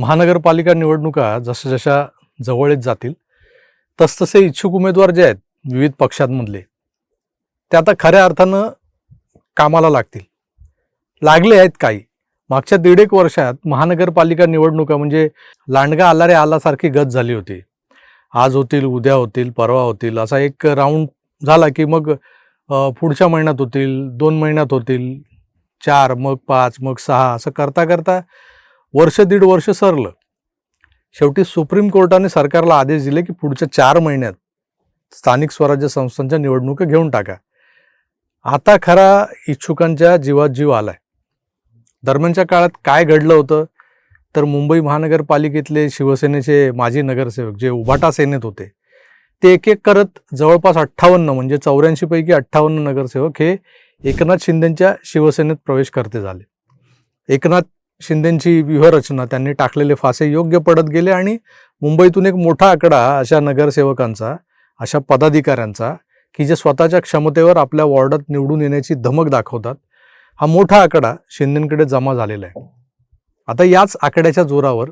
महानगरपालिका निवडणुका जशा जशा जवळ येत जातील तसतसे इच्छुक उमेदवार जे आहेत विविध पक्षांमधले ते आता खऱ्या अर्थानं कामाला लागतील. लागले आहेत काही. मागच्या दीड एक वर्षात महानगरपालिका निवडणुका म्हणजे लांडगा आला रे आलासारखी गत झाली होती. आज होतील उद्या होतील परवा होतील असा एक राऊंड झाला की मग पुढच्या महिन्यात होतील दोन महिन्यात होतील चार मग पाच मग सहा असं करता करता वर्ष दीड वर्ष सरलं. शेवटी सुप्रीम कोर्टाने सरकारला आदेश दिले की पुढच्या चार महिन्यात स्थानिक स्वराज्य संस्थांच्या निवडणुका घेऊन टाका. आता खरा इच्छुकांच्या जीवात जीव आलाय. दरम्यानच्या काळात काय घडलं होतं? तर मुंबई महानगरपालिकेतले शिवसेनेचे माजी नगरसेवक जे उभाटा सेनेत होते ते एक एक करत जवळपास अठ्ठावन्न म्हणजे चौऱ्याऐंशीपैकी अठ्ठावन्न नगरसेवक हे एकनाथ शिंदेंच्या शिवसेनेत प्रवेश करते झाले. एकनाथ शिंदेची व्यूहरचना त्यांनी टाकलेले फासे योग्य पडत गेले आणि मुंबईतून एक मोठा आकडा अशा नगरसेवकांचा अशा पदाधिकाऱ्यांचा की जे स्वतःच्या क्षमतेवर आपल्या वॉर्डात निवडून येण्याची धमक दाखवतात हा मोठा आकडा शिंदेकडे जमा झालेला आहे. आता याच आकड्याच्या जोरावर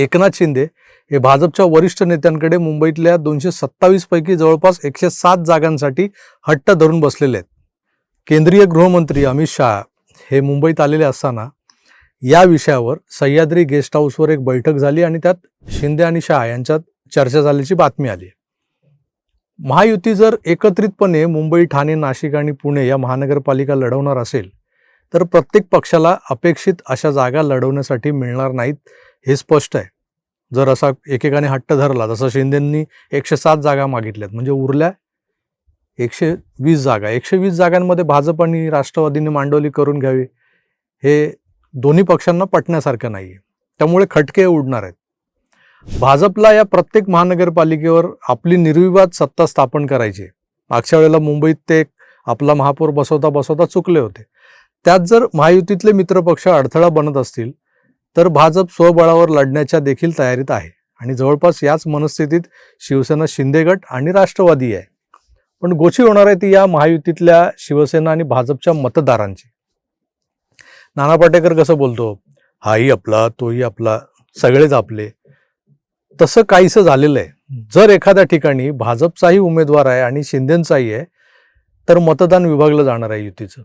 एकनाथ शिंदे हे भाजपच्या वरिष्ठ नेत्यांकडे मुंबईतल्या दोनशे सत्तावीस पैकी जवळपास एकशे सात जागांसाठी हट्ट धरून बसलेले आहेत. केंद्रीय गृहमंत्री अमित शहा हे मुंबईत आलेले असताना या विषयावर सह्याद्री गेस्ट हाऊसवर एक बैठक झाली आणि त्यात शिंदे आणि शहा यांच्यात चर्चा झाल्याची बातमी आली. महायुती जर एकत्रितपणे मुंबई ठाणे नाशिक आणि पुणे या महानगरपालिका लढवणार असेल तर प्रत्येक पक्षाला अपेक्षित अशा जागा लढवण्यासाठी मिळणार नाहीत हे स्पष्ट आहे. जर असा एकेकाने हट्ट धरला जसं शिंदेंनी एकशे सात जागा मागितल्यात म्हणजे उरल्या एकशे वीस जागा एकशे वीस जागांमध्ये भाजप आणि राष्ट्रवादीने मांडवली करून घ्यावी हे दोन्ही पक्षांना पटण्यासारखं नाही आहे त्यामुळे खटके उडणार आहेत. भाजपला या प्रत्येक महानगरपालिकेवर आपली निर्विवाद सत्ता स्थापन करायची मागच्या वेळेला मुंबईत ते आपला महापौर बसवता बसवता चुकले होते. त्यात जर महायुतीतले मित्रपक्ष अडथळा बनत असतील तर भाजप स्वबळावर लढण्याच्या देखील तयारीत आहे. आणि जवळपास याच मनस्थितीत शिवसेना शिंदेगट आणि राष्ट्रवादी आहे. पण गोची होणार आहे ती या महायुतीतल्या शिवसेना आणि भाजपच्या मतदारांची. नाना पाटेकर कसं बोलतो? हाही आपला तोही आपला सगळेच आपले. तसं काहीसं झालेलं आहे. जर एखाद्या ठिकाणी भाजपचाही उमेदवार आहे आणि शिंदेचाही आहे तर मतदान विभागलं जाणार आहे युतीचं.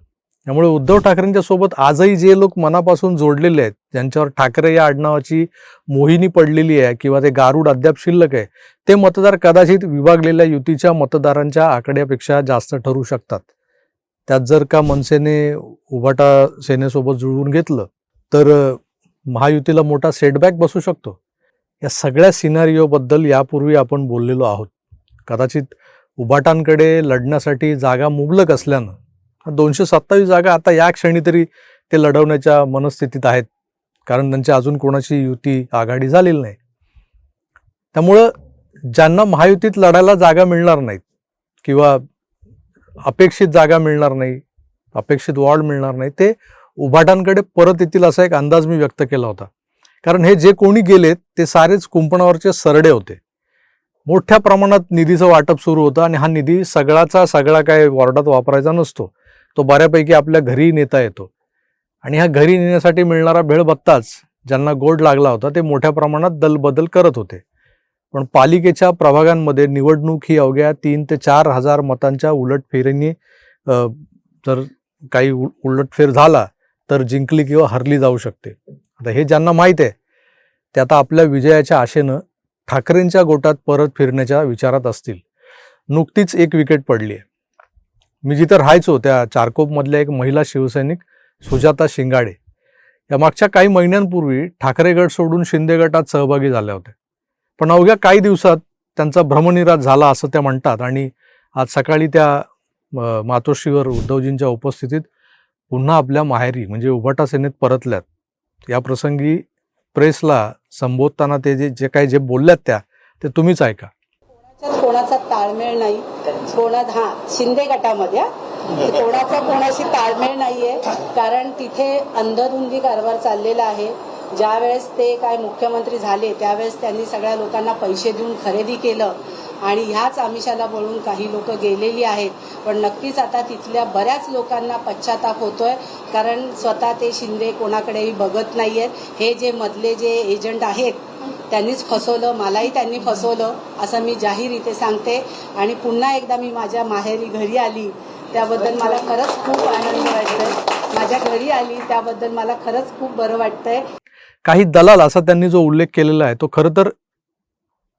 त्यामुळे उद्धव ठाकरेंच्या सोबत आजही जे लोक मनापासून जोडलेले आहेत ज्यांच्यावर ठाकरे या आडनावाची मोहिनी पडलेली आहे किंवा ते गारूड अद्याप शिल्लक आहे ते मतदार कदाचित विभागलेल्या युतीच्या मतदारांच्या आकड्यापेक्षा जास्त ठरू शकतात. त्यात जर का मनसेने उभाटा सेनेसोबत जुळवून घेतलं तर महायुतीला मोठा सेटबॅक बसू शकतो. या सगळ्या सिनारिओबद्दल यापूर्वी आपण बोललेलो आहोत. कदाचित उभाटांकडे लढण्यासाठी जागा मुबलक असल्यानं दोनशे सत्तावीस जागा आता या क्षणी तरी ते लढवण्याच्या मनस्थितीत आहेत. कारण त्यांची अजून कोणाची युती आघाडी झालेली नाही. त्यामुळं ज्यांना महायुतीत लढायला जागा मिळणार नाहीत किंवा अपेक्षित जागा मिळणार नाही अपेक्षित वॉर्ड मिळणार नाही. ते उभाटांकडे परत येतील असा एक अंदाज मी व्यक्त केला होता. कारण हे जे कोणी गेलेत ते सारेच कुंपणावरचे सरडे होते. मोठ्या प्रमाणात निधीचं वाटप सुरू होतं आणि हा निधी सगळाचा सगळा काय वॉर्डात वापरायचा नसतो. तो बऱ्यापैकी आपल्या घरी नेता येतो. आणि ह्या घरी नेण्यासाठी मिळणारा भेळ बत्ताच ज्यांना गोड लागला होता ते मोठ्या प्रमाणात दलबदल करत होते. पण पालिकेच्या प्रभागांमध्ये निवडणूक ही अवघ्या तीन ते चार हजार मतांच्या उलटफेरीने जर काही उलटफेर झाला तर जिंकली किंवा हरली जाऊ शकते. आता हे ज्यांना माहीत आहे ते आता आपल्या विजयाच्या आशेनं ठाकरेंच्या गोटात परत फिरण्याच्या विचारात असतील. नुकतीच एक विकेट पडली आहे. मी जिथं राहायचो त्या चारकोपमधल्या एक महिला शिवसैनिक सुजाता शिंगाडे. या मागच्या काही महिन्यांपूर्वी ठाकरे गट सोडून शिंदे गटात सहभागी झाल्या होत्या. पण अवघ्या काही दिवसात त्यांचा भ्रमनिराश झाला असं त्या म्हणतात. आणि आज सकाळी त्या मातोश्रीवर उद्धवजींच्या उपस्थितीत पुन्हा आपल्या माहेरी म्हणजे उभाटा सेनेत परतल्यात. या प्रसंगी प्रेसला संबोधताना ते जे जे काही जे बोलल्यात त्या ते तुम्हीच ऐका. कोणाचा ताळमेळ नाही कोणा हा शिंदे गटामध्ये कोणाचा कोणाशी ताळमेळ नाहीये कारण तिथे अंधरुंदी कारभार चाललेला आहे. ज्या वेळेस ते काय मुख्यमंत्री झाले त्यावेळेस त्यांनी सगळ्या लोकांना पैसे देऊन खरेदी केलं. आणि ह्याच आमिषाला वळून काही लोक गेलेली आहेत. पण नक्कीच आता तिथल्या बऱ्याच लोकांना पश्चाताप होतोय. कारण स्वतः ते शिंदे कोणाकडेही बघत नाही आहेत हे जे मधले जे एजंट आहेत त्यांनीच फसवलं मलाही त्यांनी फसवलं असं मी जाहीर इथे सांगते. आणि पुन्हा एकदा मी माझ्या माहेरी घरी आली त्याबद्दल मला खरंच खूप आनंद वाटतोय. माझ्या घरी आली त्याबद्दल मला खरंच खूप बरं वाटतंय. काही दलाल असा त्यांनी जो उल्लेख केलेला आहे तो खरं तर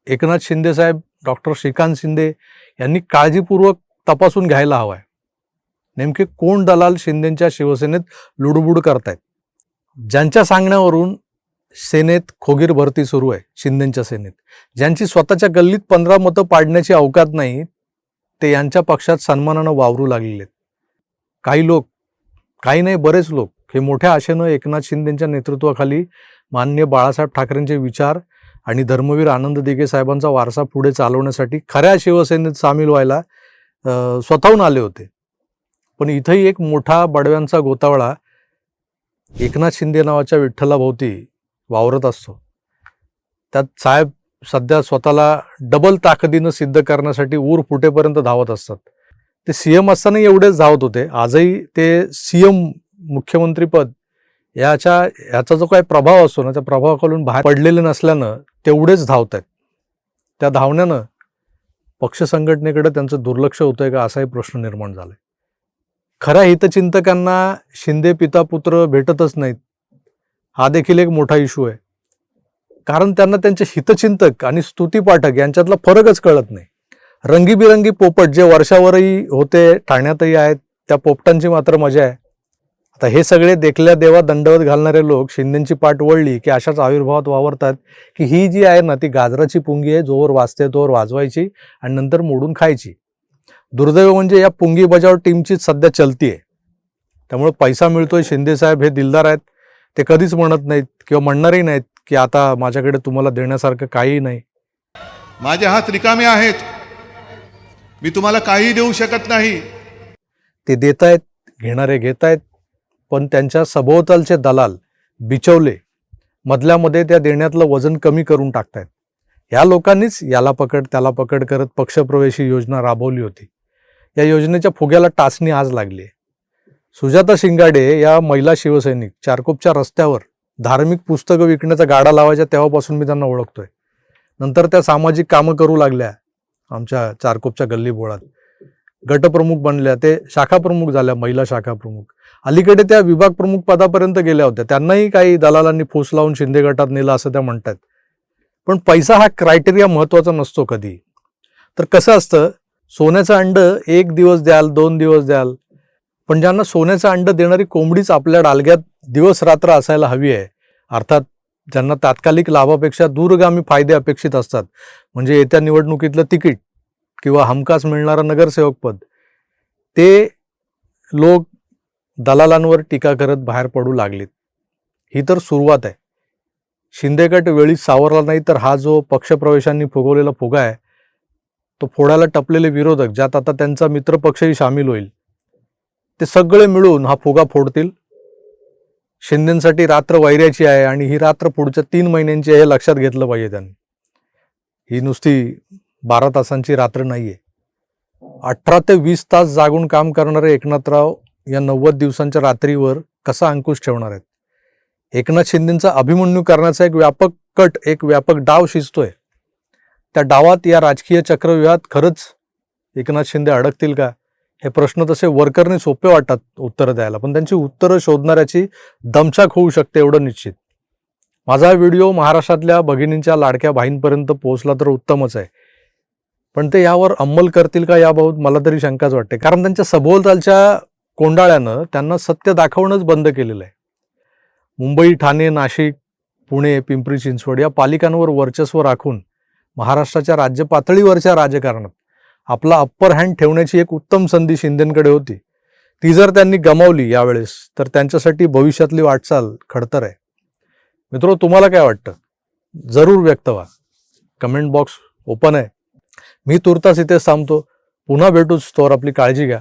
एकनाथ शिंदे साहेब डॉक्टर श्रीकांत शिंदे यांनी काळजीपूर्वक तपासून घ्यायला हवा आहे. नेमके कोण दलाल शिंदेच्या शिवसेनेत लुडबुड करतायत? ज्यांच्या सांगण्यावरून सेनेत खोगीर भरती सुरू आहे शिंदेच्या सेनेत. ज्यांची स्वतःच्या गल्लीत पंधरा मतं पाडण्याची अवकात नाही ते यांच्या पक्षात सन्मानानं वावरू लागलेले आहेत. काही लोक काही नाही बरेच लोक हे मोठ्या आशेनं एकनाथ शिंदेच्या नेतृत्वाखाली मान्य बाळासाहेब ठाकरेंचे विचार आणि धर्मवीर आनंद दिघे साहेबांचा वारसा पुढे चालवण्यासाठी खऱ्या शिवसेनेत सामील व्हायला स्वतःहून आले होते. पण इथंही एक मोठा बडव्यांचा गोतावळा एकनाथ शिंदे नावाच्या विठ्ठलाभोवती वावरत असतो. त्यात साहेब सध्या स्वतःला डबल ताकदीनं सिद्ध करण्यासाठी ऊर फुटेपर्यंत धावत असतात. ते सीएम असतानाही एवढेच धावत होते. आजही ते सीएम मुख्यमंत्रीपद याच्या याचा जो काही प्रभाव असतो ना त्या प्रभावाखालून बाहेर पडलेले नसल्यानं तेवढेच धावत आहेत. त्या धावण्यानं पक्ष संघटनेकडे त्यांचं दुर्लक्ष होतंय का असाही प्रश्न निर्माण झालाय. खऱ्या हितचिंतकांना शिंदे पिता पुत्र भेटतच नाहीत. हा देखील एक मोठा इशू आहे. कारण त्यांना त्यांचे हितचिंतक आणि स्तुतीपाठक यांच्यातला फरकच कळत नाही. रंगीबिरंगी पोपट जे वर्षावरही होते ठाण्यातही आहेत त्या पोपटांची मात्र मजा आहे. आता हे सगळे देखल्या देवा दंडवत घालणारे लोक शिंदेची पाठ वळली की अशाच आविर्भावात वावरतात की ही जी आहे ना ती गाजराची पुंगी आहे जोवर वाजते तोवर वाजवायची आणि नंतर मोडून खायची. दुर्दैव म्हणजे या पुंगी बजाव टीमची सध्या चलती आहे त्यामुळे पैसा मिळतोय शिंदे साहेब हे दिलदार आहेत. ते कधीच म्हणत नाहीत किंवा म्हणणारही नाहीत की आता माझ्याकडे तुम्हाला देण्यासारखं काहीही नाही. माझे हात रिकामे आहेत. मी तुम्हाला काही देऊ शकत नाही. ते देत आहेत घेणारे घेत आहेत पण त्यांच्या सभोवतालचे दलाल बिचवले मधल्यामध्ये त्या देण्यातलं वजन कमी करून टाकतायत. या लोकांनीच याला पकड त्याला पकड करत पक्षप्रवेशी योजना राबवली होती. या योजनेच्या फुग्याला टाचणी आज लागली आहे. सुजाता शिंगाडे या महिला शिवसैनिक चारकोपच्या रस्त्यावर धार्मिक पुस्तकं विकण्याचा गाडा लावायच्या तेव्हापासून मी त्यांना ओळखतोय. नंतर त्या सामाजिक कामं करू लागल्या आमच्या चारकोपच्या गल्ली बोळात गटप्रमुख बनल्या ते शाखाप्रमुख झाल्या महिला शाखा प्रमुख अलीकडे त्या विभाग प्रमुख पदापर्यंत गेल्या होत्या. त्यांनाही काही दलालांनी फूस लावून शिंदे गटात नेलं असं त्या म्हणतात. पण पैसा हा क्रायटेरिया महत्त्वाचा नसतो कधी. तर कसं असतं? सोन्याचं अंड एक दिवस द्याल दोन दिवस द्याल. पण ज्यांना सोन्याचं अंड देणारी कोंबडीच आपल्या डालग्यात दिवस रात्र असायला हवी आहे. अर्थात ज्यांना तात्कालिक लाभापेक्षा दूरगामी फायदे अपेक्षित असतात. म्हणजे येत्या निवडणुकीतलं तिकीट किंवा हमखास मिळणारं नगरसेवकपद. ते लोक दलालांवर टीका करत बाहेर पडू लागलीत. ही तर सुरुवात आहे. शिंदेगट वेळी सावरला नाही तर हा जो पक्षप्रवेशांनी फुगवलेला फुगा आहे तो फोडायला टपलेले विरोधक ज्यात आता त्यांचा मित्रपक्षही सामील होईल ते सगळे मिळून हा फुगा फोडतील. शिंदेसाठी रात्र वैऱ्याची आहे आणि ही रात्र पुढच्या तीन महिन्यांची आहे हे लक्षात घेतलं पाहिजे त्यांनी. ही नुसती बारा तासांची रात्र नाही आहे अठरा ते वीस तास जागून काम करणारे एकनाथराव या नव्वद दिवसांच्या रात्रीवर कसा अंकुश ठेवणार आहेत? एकनाथ शिंदेचा अभिमन्यू करण्याचा एक व्यापक कट एक व्यापक डाव शिजतोय. त्या डावात या राजकीय चक्रव्यूहात खरंच एकनाथ शिंदे अडकतील का? हे प्रश्न तसे वर्करने सोपे वाटतात उत्तरं द्यायला पण त्यांची उत्तरं शोधणाऱ्याची दमछाक होऊ शकते एवढं निश्चित. माझा व्हिडिओ महाराष्ट्रातल्या भगिनींच्या लाडक्या भाईंपर्यंत पोहोचला तर उत्तमच आहे. पण ते यावर अंमल करतील का याबाबत मला तरी शंकाच वाटते. कारण त्यांच्या सभोवतालच्या कोंडाळ्यानं त्यांना सत्य दाखवणंच बंद केलेलं आहे. मुंबई ठाणे नाशिक पुणे पिंपरी चिंचवड या पालिकांवर वर्चस्व राखून महाराष्ट्राच्या राज्य पातळीवरच्या राजकारणात आपला अप्पर हँड ठेवण्याची एक उत्तम संधी शिंदेकडे होती. ती जर त्यांनी गमावली यावेळेस तर त्यांच्यासाठी भविष्यातली वाटचाल खडतर आहे. मित्रो तुम्हाला काय वाटतं? जरूर व्यक्त व्हा. कमेंट बॉक्स ओपन आहे. मी तुर्तास इथे थांबतो. पुन्हा भेटूच तोवर आपली काळजी घ्या.